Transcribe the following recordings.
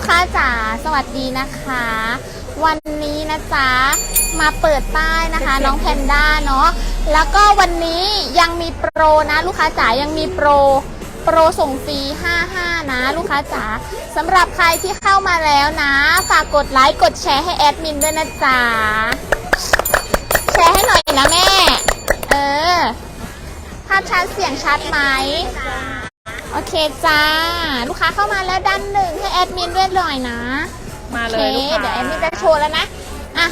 ลูกค้าจ๋าสวัสดีนะคะ วันนี้นะจ๊ะมาเปิดป้ายนะคะ น้องแพนด้าเนาะแล้วก็วันนี้ยังมีโปรนะลูกค้าจ๋ายังมีโปรโปรส่งฟรี 55 นะ ลูกค้าจ๋าสำหรับใครที่เข้ามาแล้วนะ ฝากกดไลค์กดแชร์ให้แอดมินด้วยนะจ๊ะแชร์ให้หน่อยนะแม่ เออ ภาพชัดเสียงชัดไหม โอเคจ้า ลูกค้าเข้ามาแล้วด้านหนึ่งให้แอดมินด้วยหน่อยนะมาโอเลเคยลูกค้าเดี๋ยวแอดมินจะโชว์แล้วนะอะ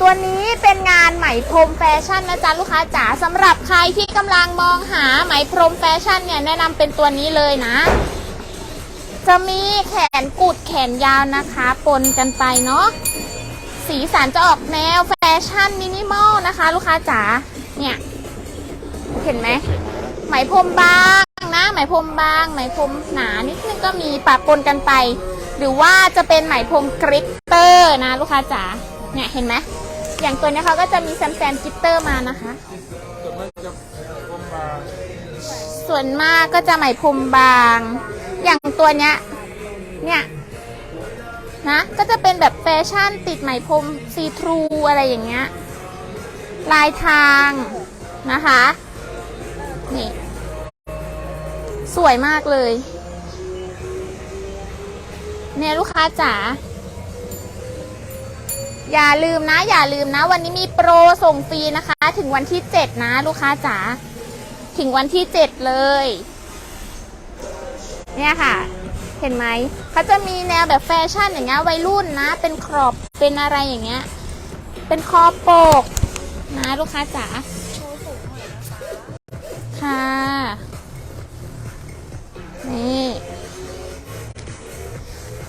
ตัวนี้เป็นงานไหมพรมแฟชั่นนะจ๊ะลูกค้าจ๋าสำหรับใครที่กำลังมองหาไหมพรมแฟชั่นเนี่ยแนะนำเป็นตัวนี้เลยนะ จะมีแขนกุดแขนยาวนะคะปนกันไปเนาะสีสันจะออกแนวแฟชั่นมินิมอลนะคะ ลูกค้าจ๋าเนี่ย เห็นไหมไหมพรมบาง นะไหมพรมบาง ไหมพรมหนานิดนึงก็มีปะปนกันไป หรือว่าจะเป็นไหมพรมกริตเตอร์นะลูกค้าจ๋าเนี่ยเห็นไหมอย่างตัวเนี้ยเขาก็จะมีแซมแซมกริตเตอร์มานะคะ ส่วนมากก็จะไหมพรมบาง อย่างตัวเนี้ยเนี่ยนะก็จะเป็นแบบแฟชั่นติดไหมพรมซีทรูอะไรอย่างเงี้ยลายทางนะคะ นี่ สวยมากเลย เนี่ยลูกค้าจ๋า อย่าลืมนะ อย่าลืมนะ วันนี้มีโปรส่งฟรีนะคะ ถึงวันที่7นะ ลูกค้าจ๋า ถึงวันที่7เลย เนี่ยค่ะ เห็นไหม เขาจะมีแนวแบบแฟชั่นอย่างเงี้ย วัยรุ่นนะ เป็นครอบ เป็นอะไรอย่างเงี้ย เป็นคอโปก นะ ลูกค้าจ๋าค่ะ นี่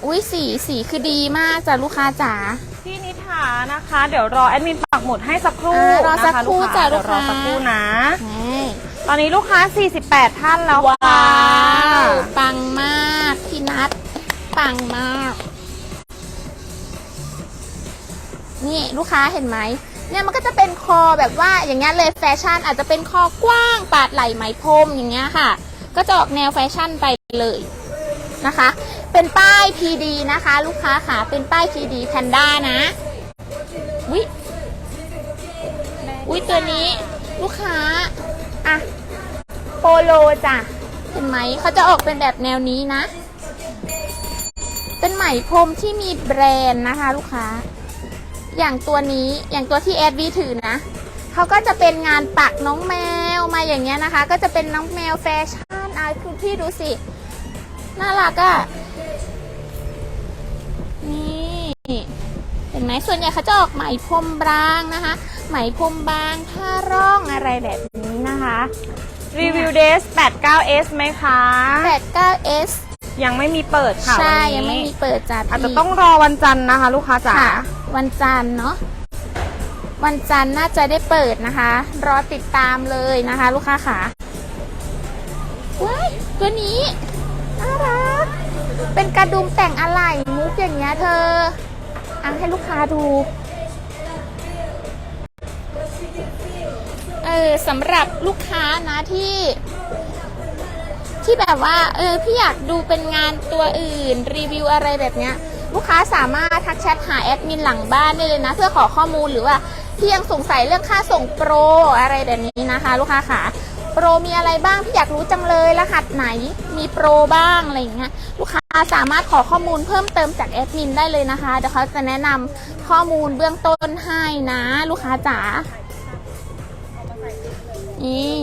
อุ้ยสีสีคือดีมากจ้ะลูกค้าจ๋า พี่นิธานะคะ เดี๋ยวรอแอดมินปักหมุดให้สักครู่อ่ารอสักนะคะครู่ลูกจ้ะค้า เดี๋ยวรอลูกค้าสักครู่นะ นี่ตอนนี้ลูกค้า 48 ท่านแล้วว้ค่ะาวปังมากพี่นัทปังมาก นี่ลูกค้าเห็นไหมเนี่ยมันก็จะเป็นคอแบบว่าอย่างเงี้ยเลยแฟชั่นอาจจะเป็นคอกว้างปาดไหล่ไหมพรมอย่างเงี้ยค่ะ ก็จะออกแนวแฟชั่นไป เลยนะคะ เป็นป้าย PD นะคะ ลูกค้าค่ะ เป็นป้าย PD แพนด้านะ วิวิตัวนี้ลูกค้า อะ โปโลจ้ะ เห็นไหม เขาจะออกเป็นแบบแนวนี้นะ เป็นไหมพรมที่มีแบรนด์นะคะ ลูกค้า อย่างตัวนี้ อย่างตัวที่แอดวีถือนะ เขาก็จะเป็นงานปักน้องแมวมาอย่างเงี้ยนะคะ ก็จะเป็นน้องแมวแฟชั่นอะคือพี่ดูสิ น่ารักอะ่ะ นี่ เห็นไหมส่วนใหญ่เขาจะออกไหมพรมบางนะคะ ไหมพรมบางผ้าร่องอะไรแบบนี้นะคะ รีวิวเดส 89S ไหมคะ 89S ยังไม่มีเปิดค่ะใช่ วันนี้ยังไม่มีเปิดจ้ะอาจจะพี่ต้องรอวันจันทร์นะคะ ลูกค้าจ๋าค่ะ วันจันทร์เนาะ วันจันทร์น่าจะได้เปิดนะคะ รอติดตามเลยนะคะ ลูกค้าค่ะว้ายตัวนี้น่ารัก เป็นกระดุมแต่งอะไหล่มุกอย่างเงี้ยเธออังให้ลูกค้าดู เออสำหรับลูกค้านะที่ ที่แบบว่า เออพี่อยากดูเป็นงานตัวอื่นรีวิวอะไรแบบเนี้ย ลูกค้าสามารถทักแชทหาแอดมินหลังบ้านได้เลยนะ เพื่อขอข้อมูลหรือว่าพี่ยังสงสัยเรื่องค่าส่งโปรอะไรแบบนี้นะคะ ลูกค้าขาโปรมีอะไรบ้างพี่อยากรู้จังเลยรหัสไหนมีโปรบ้างอะไรอย่างเงี้ยลูกค้า สามารถขอข้อมูลเพิ่มเติมจากแอดมินได้เลยนะคะ เดี๋ยวเขาจะแนะนำข้อมูลเบื้องต้นให้นะ ลูกค้าจ๋า นี่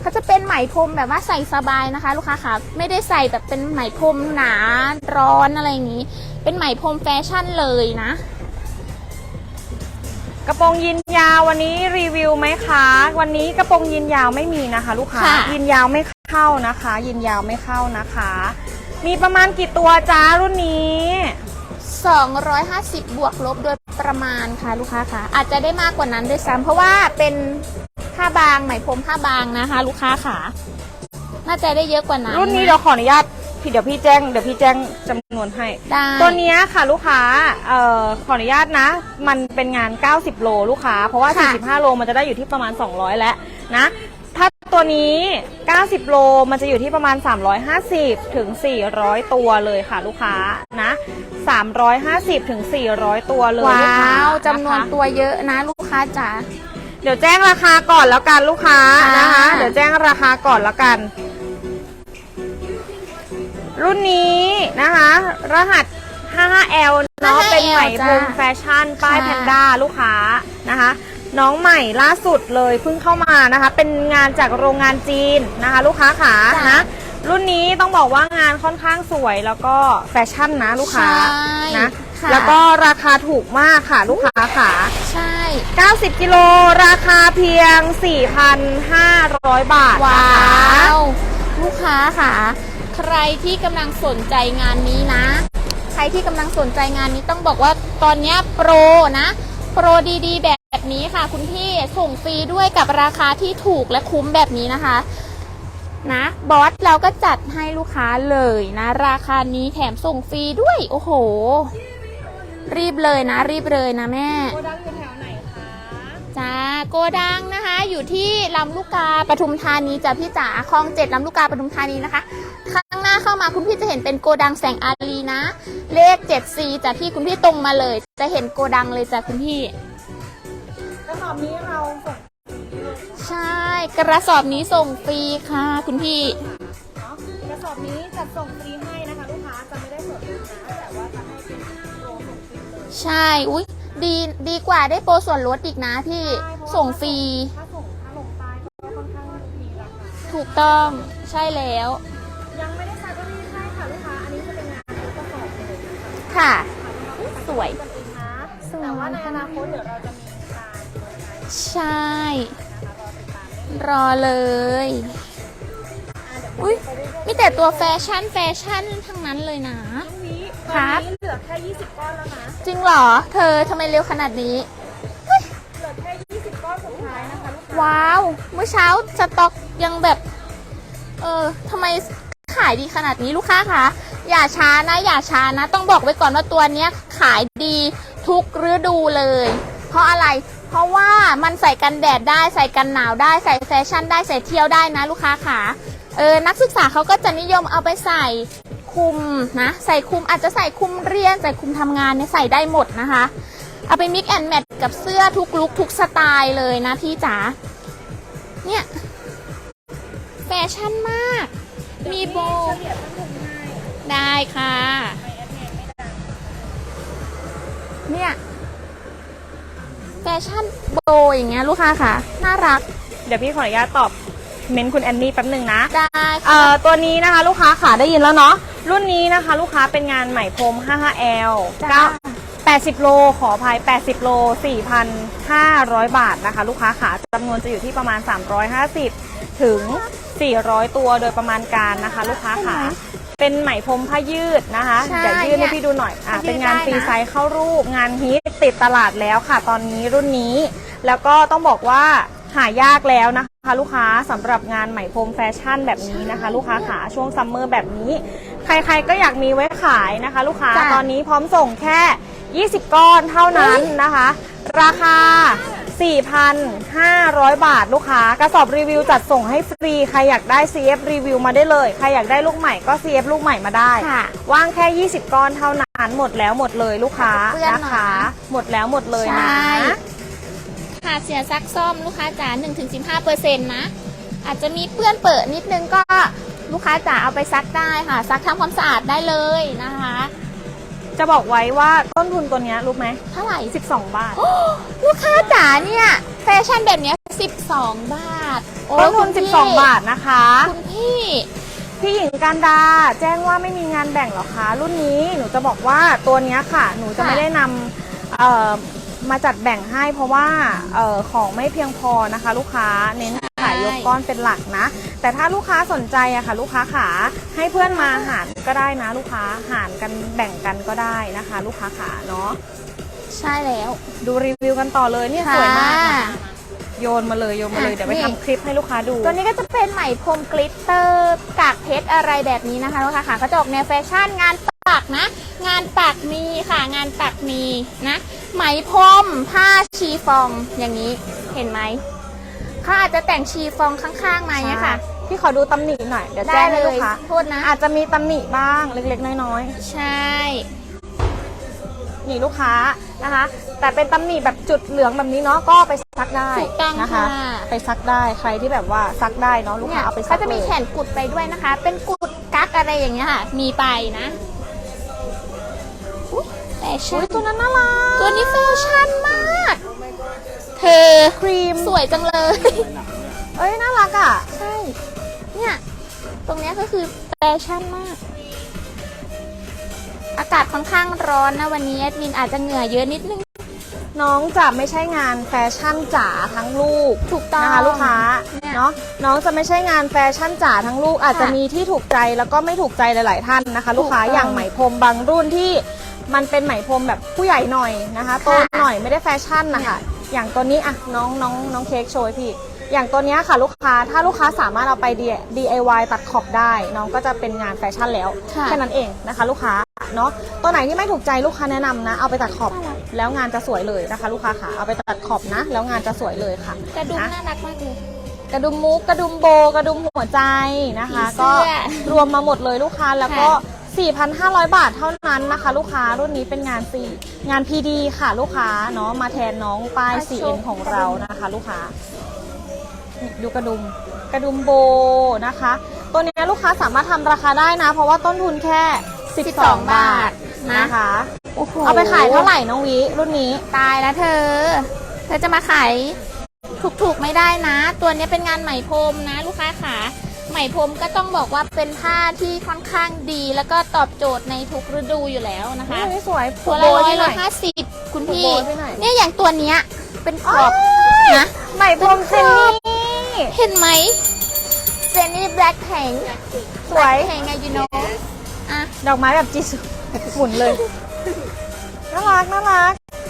เขาจะเป็นไหมพรมแบบว่าใส่สบายนะคะ ลูกค้าค่ะ ไม่ได้ใส่แบบเป็นไหมพรมหนาร้อนอะไรอย่างนี้ เป็นไหมพรมแฟชั่นเลยนะ กระโปรงยีนยาววันนี้รีวิวไหมคะ วันนี้กระโปรงยีนยาวไม่มีนะคะ ลูกค้าค่ะ ยีนยาวไม่ เข้านะคะยีนยาวไม่เข้านะคะ มีประมาณกี่ตัวจ้ารุ่นนี้ 250 บวกลบโดยประมาณค่ะลูกค้าค่ะ อาจจะได้มากกว่านั้นด้วยซ้ำเพราะว่าเป็นผ้าบางไหมพรมผ้าบางนะคะ ลูกค้าค่ะ น่าจะได้เยอะกว่านั้นรุ่นนี้เดี๋ยวขออนุญาตพี่เดี๋ยวพี่แจ้งเดี๋ยวพี่แจ้งจำนวนให้ ได้ตัวเนี้ยค่ะลูกค้าเอ่อขออนุญาตนะ มันเป็นงาน 90 โลลูกค้า เพราะว่า ค่ะ 45 โลมันจะได้อยู่ที่ประมาณ 200 แล้วนะถ้า ตัวนี้ 90 โล มันจะอยู่ที่ประมาณ 350 ถึง 400 ตัวเลยค่ะลูกค้านะ 350 ถึง 400 ตัวเลยว้ลูกค้าาวจำนวนนะคะตัวเยอะนะลูกค้าจ๋า เดี๋ยวแจ้งราคาก่อนแล้วกันลูกค้าค่ะนะคะ เดี๋ยวแจ้งราคาก่อนแล้วกัน รุ่นนี้นะคะ รหัส 55L เนาะ 55L เป็นไหมพรมจ้ะแฟชั่น ป้ายค่ะแพนด้าลูกค้านะคะ น้องใหม่ล่าสุดเลยเพิ่งเข้ามานะคะ เป็นงานจากโรงงานจีนนะคะ ลูกค้าขาจ้ะนะ รุ่นนี้ต้องบอกว่างานค่อนข้างสวยแล้วก็แฟชั่นนะลูกค้าใช่นะค่ะแล้วก็ราคาถูกมากค่ะลูกค้าขาใช่ 90 กิโลราคาเพียง 4,500 บาทว้นะคะาวลูกค้าค่ะ ใครที่กำลังสนใจงานนี้นะ ใครที่กำลังสนใจงานนี้ต้องบอกว่าตอนเนี้ยโปรนะ โปรดีๆ แบ บนี้ค่ะคุณพี่ส่งฟรีด้วยกับราคาที่ถูกและคุ้มแบบนี้นะคะ นะบอสเราก็จัดให้ลูกค้าเลยนะ ราคานี้แถมส่งฟรีด้วย โอ้โห รีบเลยนะ รีบเลยนะแม่โกดังอยู่แถวไหนคะจ้าโกดังนะคะ อยู่ที่ลำลูกกาปทุมธานีจ้ะพี่จ๋าคลองเจ็ดลำลูกกาปทุมธานีนะคะข้างหน้าเข้ามาคุณพี่จะเห็นเป็นโกดังแสงอารีนะ เลข 7 c จ้ะพี่คุณพี่ตรงมาเลย จะเห็นโกดังเลยจ้ะคุณพี่กระส อบนี้เราส่งใช่ กระสอบนี้ส่งฟรีค่ะ คุณพี่ เนาะกระสอบนี้จัดส่งฟรีให้นะคะ ลูกค้าจะไม่ได้ส่วนลดนะแต่ว่าจะให้เป็นโปรส่งฟรีเลยใช่ อุ้ยดีดีกว่าได้โปรส่วนลดอีกนะพี่ ส่งฟรี ถ้าส่งถ้าลงใต้ก็ค่อนข้างมีราคาถูกต้อง ใช่แล้ว ยังไม่ได้ซักก็รีให้ค่ะลูกค้าอันนี้จะเป็นงานกระสอบเลยนะคะค่ะสวยกันเองนะสวย แต่ว่าในอนาคตเดี๋ยวเราจะมี ใช่นะคะรอติดตามได้เลยรอเลยอะเดี๋ยวอุ้ยมีแต่ตัวแฟชั่นแฟชั่นทั้งนั้นเลยนะ พรุ่งนี้ครัวับนนี้เหลือแค่ 20 ก้อนแล้วนะ จริงเหรอ เธอทำไมเร็วขนาดนี้ เหลือแค่ 20 ก้อนสุดท้ายนะคะลูกค้าว้าว เมื่อเช้าสต็อกยังแบบ เออทำไมขายดีขนาดนี้ลูกค้าคะอย่าช้านะ อย่าช้านะ ต้องบอกไว้ก่อนว่าตัวเนี้ยขายดีทุกฤดูเลย เพราะอะไร เพราะว่ามันใส่กันแดดได้ใส่กันหนาวได้ใส่แฟชั่นได้ใส่เที่ยวได้นะลูกค้าขาเออนักศึกษาเขาก็จะนิยมเอาไปใส่คุมนะใส่คุมอาจจะใส่คุมเรียนใส่คุมทำงานเนี่ยใส่ได้หมดนะคะ เอาไปมิกแอนแมทกับเสื้อทุกลุคทุกสไตล์เลยนะพี่จ๋าเนี่ยแฟชั่นมาก มีโบ ได้ค่ะ เนี่ย แฟชั่นโบอย่างเงี้ยลูกค้าค่ะ น่ารัก เดี๋ยวพี่ขออนุญาตตอบเมนต์คุณแอนนี่แป๊บหนึ่งนะได้เอ่อตัวนี้นะคะลูกค้าขาได้ยินแล้วเนาะรุ่นนี้นะคะลูกค้าเป็นงานไหมพรม 55L จ้า80 โล ขออภัย 80 โล 4,500 บาทนะคะ ลูกค้าขาจำนวนจะอยู่ที่ประมาณ 350 ถึง 400 ตัวโดยประมาณการนะคะ ลูกค้าขา เป็นไหมพรมผ้ายืดนะคะใช่เดี๋ยวยืดให้พี่ดูหน่อยอะยืดเป็นงานได้นะฟรีไซส์เข้ารูปงานฮิตติดตลาดแล้วค่ะ ตอนนี้รุ่นนี้ แล้วก็ต้องบอกว่าหายากแล้วนะคะลูกค้าสำหรับงานไหมพรมแฟชั่นแบบนี้นะคะ ลูกค้าขาช่วงซัมเมอร์แบบนี้ ใครๆก็อยากมีไว้ขายนะคะ ลูกค้าจ้ะ ตอนนี้พร้อมส่งแค่ 20 ก้อนเท่านั้นนะคะ ราคา 4,500 บาทลูกค้ากระสอบรีวิวจัดส่งให้ฟรีใครอยากได้ CF รีวิวมาได้เลย ใครอยากได้ลูกใหม่ก็ CF ลูกใหม่มาได้ ค่ะ ว่างแค่ 20 ก้อนเท่านั้นหมดแล้วหมดเลยลูกค้าเพื่อนหน่อยนะคะ หมดแล้วหมดเลยนะใช่ค่ะเสียซักซ่อมลูกค้าจ๋า1-15เปอร์เซ็นต์นะ อาจจะมีเปื้อนเปิดนิดนึงก็ลูกค้าจ๋าเอาไปซักได้ค่ะ ซักทำความสะอาดได้เลยนะคะ จะบอกไว้ว่าต้นทุนตัวเนี้ยรู้ไหมเท่าไหร่ 12 บาท โอ้ลูกค้าจ๋าเนี่ยแฟชั่นแบบเนี้ย12 บาทโอ้ต้นทุน คุณพี่12 บาทนะคะ คุณพี่ พี่หญิงการดาแจ้งว่าไม่มีงานแบ่งเหรอคะ รุ่นนี้หนูจะบอกว่าตัวเนี้ยค่ะ หนูจะค่ะ ไม่ได้นำเอ่อมาจัดแบ่งให้เพราะว่าเออของไม่เพียงพอนะคะ ลูกค้าเน้นขายยกก้อนเป็นหลักนะ แต่ถ้าลูกค้าสนใจอะค่ะ ลูกค้าขาให้เพื่อนมาหารก็ได้นะ ลูกค้าหารกันแบ่งกันก็ได้นะคะ ลูกค้าขาเนาะใช่แล้ว ดูรีวิวกันต่อเลยเนี่ยสวยมากค่ะนะโยนมาเลยโยนมาเลยอะเดี๋ยวไปนี่ ทำคลิปให้ลูกค้าดู ตัวนี้ก็จะเป็นไหมพรมกลิตเตอร์กากเพชรอะไรแบบนี้นะคะลูกค้าค่ะก็จะออกแนวแฟชั่นงานปักนะ งานปักมีค่ะงานปักมีนะ ไหมพรมผ้าชีฟองอย่างนี้เห็นไหม เขาอาจจะแต่งชีฟองข้างๆมาอย่างเงี้ยค่ะ พี่ขอดูตำหนิหน่อย เดี๋ยวได้แจ้งให้เลลูยกค้าโทษนะ อาจจะมีตำหนิบ้างเล็กๆ น้อยใช่ ๆ นี่ลูกค้านะคะ แต่เป็นตำหนิแบบจุดเหลืองแบบนี้เนาะก็ไปซักได้ถูกต้องนะคะ ค่ะ ไปซักได้ใครที่แบบว่าซักได้เนาะลูกเนี่ค้ายเอาไปซัเขากจะเลมียแขนกุดไปด้วยนะคะ เป็นกุดกักอะไรอย่างเงี้ยค่ะ มีไปนะอุ๊ยแฟอุ้ชั่ยนตัวนั้นน่ารักตัวนี้แฟชั่นมาก เธอครีม สวยจังเลย เอ้ยน่ารักอะ ใช่ เนี่ย ตรงเนี้ยก็คือแฟชั่นมาก อากาศค่อนข้างร้อนนะวันนี้แอดมินอาจจะเหงื่อเยอะนิดนึง น้องจะไม่ใช่งานแฟชั่นจ๋าทั้งลูกถูกต้องนะคะลูกค้าเนี่ยเนาะน้องจะไม่ใช่งานแฟชั่นจ๋าทั้งลูกอาจจะค่ะมีที่ถูกใจแล้วก็ไม่ถูกใจหลาย ๆ ท่านนะคะ ลูกค้าถูกต้องอย่างไหมพรมบางรุ่นที่มันเป็นไหมพรมแบบผู้ใหญ่หน่อยนะคะโตค่ะหน่อยไม่ได้แฟชั่นนะคะ อย่างตัวนี้อะน้องน้องน้องเค้กโชยพี่ อย่างตัวเนี้ยค่ะลูกค้าถ้าลูกค้าสามารถเอาไป DIY ตัดขอบได้ น้องก็จะเป็นงานแฟชั่นแล้วค่ะแค่นั้นเองนะคะ ลูกค้าเนาะตัวไหนที่ไม่ถูกใจลูกค้าแนะนำนะ เอาไปตัดขอบน่ารักแล้วงานจะสวยเลยนะคะ ลูกค้าค่ะเอาไปตัดขอบนะ แล้วงานจะสวยเลยค่ะกระดุมนะน่ารักมากเลยกระดุมมุกกระดุมโบ กระดุมหัวใจนะคะผีเสื้ก็อรวมมาหมดเลยลูกค้าแล้วก็ค่ะ 4,500 บาทเท่านั้นนะคะ ลูกค้ารุ่นนี้เป็นงานฟรีงาน PD ค่ะลูกค้าเนาะมาแทนน้องป้าย CN ของเรานะคะ ลูกค้านี่ดูกระดุมกระดุมโบนะคะ ตัวเนี้ยลูกค้าสามารถทำราคาได้นะ เพราะว่าต้นทุนแค่ 12 บาทนะนะคะโอ้โหเอาไปขายเท่าไหร่น้องวิรุ่นนี้ตายแล้วเธอ เธอจะมาขายถูกๆไม่ได้นะ ตัวนี้เป็นงานไหมพรมนะ ลูกค้าขา ไหมพรมก็ต้องบอกว่าเป็นผ้าที่ค่อนข้างดี แล้วก็ตอบโจทย์ในทุกฤดูอยู่แล้วนะคะอุ๊ยสวยตัวละโบร้อยให้หละน่ห้าสิบคุณพี่โบยไปหน่อยเนี่ยอย่างตัวเนี้ยเป็นขอบนะไหมพรมเซนนี่เห็นไหมเจนนี่แบล็คแพงสวยแพงไงยูโนอะดอกไม้แบบจีสุหมุนเลยน่ารักน่ารักอุ๊ย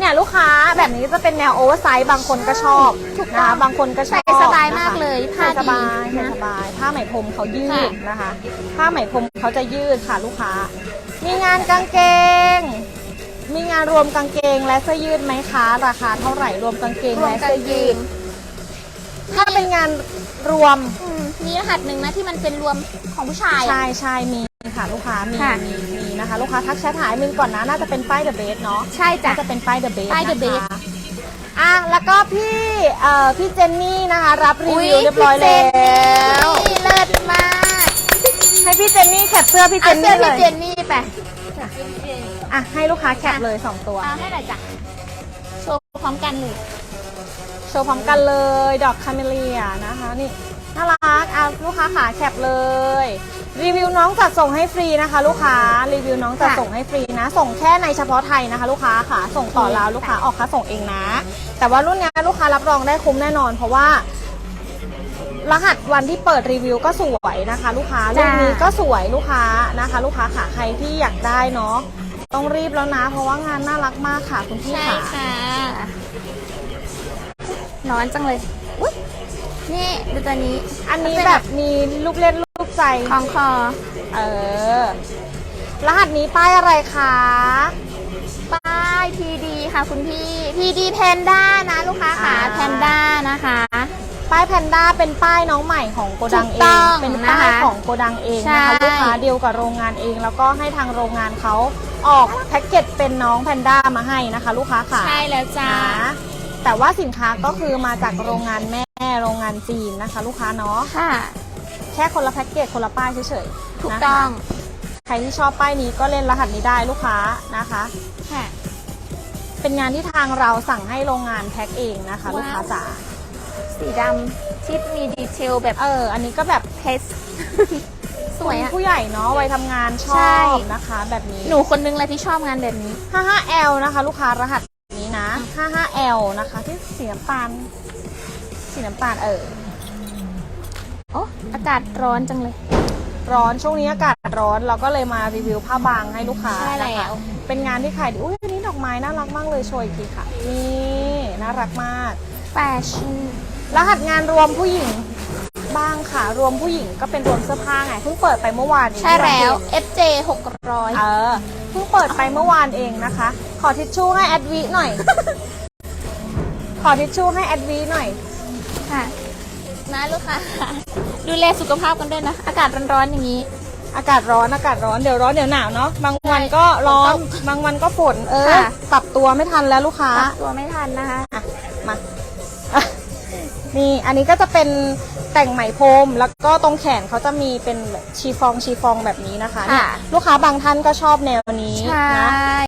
เนี่ยลูกค้าแบบนี้จะเป็นแนวโอเวอร์ไซส์บางคนก็ชอบถูกต้นะองคะบางคนก็ชอบใส่สบายมากนะคะเลยผ้าใส่สบายดีใส่นะสบาย ผ้าไหมพรมเขายืค่ะดนะคะ ผ้าไหมพรมเขาจะยืดค่ะลูกค้า มีงานกางเกง มีงานรวมกางเกงและเสื้อยืดไหมคะ ราคาเท่าไหร่รวมกางเกงรวมและกันเสื้อยืยืดนถ้าเป็นงานรวมอืมมีรหัสหนึ่งนะที่มันเป็นรวมของผู้ชายอะใช่ใช่มีค่ะลูกค้ามีค่ะมีมี นะคะ ลูกค้าทักแชทหายมินก่อนนะน่าจะเป็นป้ายเดอะเบสเนาะใช่จ้ะ น่าจะเป็นป้ายเดอะเบสป้าย The Best อะแล้วก็พี่เอ่อพี่เจนนี่นะคะ รับรีอุ๊วิวเรียบร้อยพี่แล้เจนวนี่เลิศมากให้พี่เจนนี่แคปเสื้อพี่เจเอานเสื้นี่อเลพี่ยเจนนี่ไปอะให้ลูกค้าแคปเลยสองตัว เอาให้หน่อยจ้ะโชว์พร้อมกันเลยโชว์พร้อมกันเลยดอกคาเมเลียนะคะนี่ น่ารักอะลูกค้าขาแคปเลย รีวิวน้องจัดส่งให้ฟรีนะคะ ลูกค้ารีวิวน้องจัดค่ะส่งให้ฟรีนะ ส่งแค่ในเฉพาะไทยนะคะ ลูกค้าค่ะส่งต่อลาวลูกค้าออกค่าส่งเองนะ แต่ว่ารุ่นเนี้ยลูกค้ารับรองได้คุ้มแน่นอน เพราะว่า รหัสวันที่เปิดรีวิวก็สวยนะคะ ลูกค้ารุ่จ้านนี้ก็สวยลูกค้านะคะ ลูกค้าค่ะใครที่อยากได้เนาะต้องรีบแล้วนะ เพราะว่างานน่ารักมากค่ะคุณพี่ใช่ค่ะค่ะร้อนจังเลยอุ๊ย นี่ดูตัวนี้อันนี้แบบมีลูกเล่นลูกใจ คล้องคอ เออ รหัสนี้ป้ายอะไรคะ ป้ายพีดีค่ะคุณพี่ พีดีแพนด้านะลูกค้าค่ะแพนด้านะคะ ป้ายแพนด้าเป็นป้ายน้องใหม่ของโกดังถูเอกต้ง องเป็นนะคะป้ายของโกดังเองนะคะใช่ ลูกค้าเดียวกับโรงงานเอง แล้วก็ให้ทางโรงงานเขาออกแพ็กเกจเป็นน้องแพนด้ามาให้นะคะ ลูกค้าค่ะใช่แล้วจ้า นะแต่ว่าสินค้าก็คือมาจากโรงงานแม่ โรงงานจีนนะคะ ลูกค้าเนาะค่ะ แค่คนละแพ็กเกจคนละป้ายเฉยๆถูกนะคะต้องใครที่ชอบป้ายนี้ก็เล่นรหัสนี้ได้ลูกค้านะคะ ค่ะ เป็นงานที่ทางเราสั่งให้โรงงานแพ็คเองนะคะ ว้าว ลูกค้าจ๋าสีดำที่มีดีเทลแบบเออ อันนี้ก็แบบเพชร สวยคุณอะ ผู้ใหญ่เนาะวัยทำงานชใช่ อบนะคะ แบบนี้ หนูคนนึงเลยที่ชอบงานแบบนี้ 55L นะคะ ลูกค้ารหัสนี้นะ 55L นะคะ ที่สีน้ำตาล สีน้ำตาลเออโอ้อากาศร้อนจังเลย ร้อนช่วงนี้อากาศร้อนเราก็เลยมารีวิวผ้าบางให้ลูกค้าใช่แล้วนะคะเป็นงานที่ขายดีอุ้ยอันนี้ดอกไม้น่ารักมากเลยโชว์อีกทีค่ะ นี่น่ารักมากแฟชั่นรหัสงานรวมผู้หญิงบ้างค่ะ รวมผู้หญิงก็เป็นรวมเสื้อผ้าไงเพิ่งเปิดไปเมื่อวานเองใช่แล้วที่ FJ 600เออเพิ่งเปิดไปเมื่อวานเองนะคะ ขอทิชชู่ให้แอดวิหน่อย ขอทิชชู่ให้แอดวีหน่อย ค่ะ นะลูกค้าดูแลสุขภาพกันด้วยนะ อากาศร้อนๆอย่างนี้ อากาศร้อนอากาศร้อนเดี๋ยวร้อนเดี๋ยวหนาวเนาะบางวันก็ร้อนต้องบางวันก็ฝนเออค่ะ ปรับตัวไม่ทันแล้วลูกค้า ปรับตัวไม่ทันนะคะ อะมาอะนี่อันนี้ก็จะเป็นแต่งไหมพรมแล้วก็ตรงแขนเขาจะมีเป็นชีฟองชีฟองแบบนี้นะคะเนี่ยค่ะ ลูกค้าบางท่านก็ชอบแนวนี้ใช่ นะ